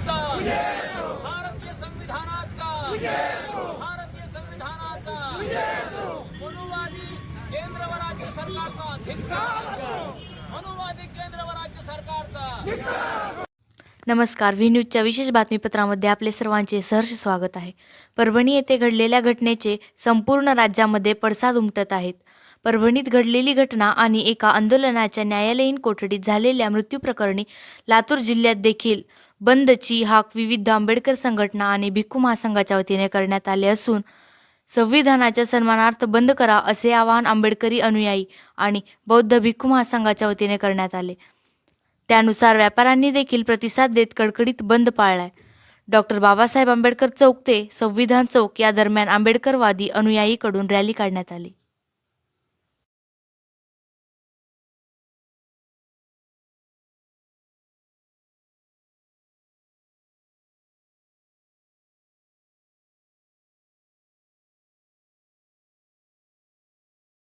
संविधानाचा. भारतीय संविधानाचा. भारतीय संविधानाचा. मनुवादी केंद्र व राज्य सरकारचा धिक्कार. मनुवादी केंद्र व राज्य सरकारचा नमस्कार. व्ही न्यूजच्या विशेष बातमीपत्रामध्ये आपले सर्वांचे सहर्ष स्वागत आहे. परभणी येथे घडलेल्या घटनेचे संपूर्ण राज्यामध्ये पडसाद उमटत आहेत. परभणीत घडलेली घटना आणि एका आंदोलनाच्या न्यायालयीन कोठडीत झालेल्या मृत्यूप्रकरणी लातूर जिल्ह्यात देखील बंदची हाक विविध आंबेडकर संघटना आणि भिक्खू महासंघाच्या वतीने करण्यात आले असून संविधानाच्या सन्मानार्थ बंद करा असे आवाहन आंबेडकरी अनुयायी आणि बौद्ध भिक्खू महासंघाच्या वतीने करण्यात आले. त्यानुसार व्यापाऱ्यांनी देखील प्रतिसाद देत कडकडीत बंद पाळलाय. डॉक्टर बाबासाहेब आंबेडकर चौक ते संविधान चौक या दरम्यान आंबेडकरवादी अनुयायीकडून रॅली काढण्यात आली.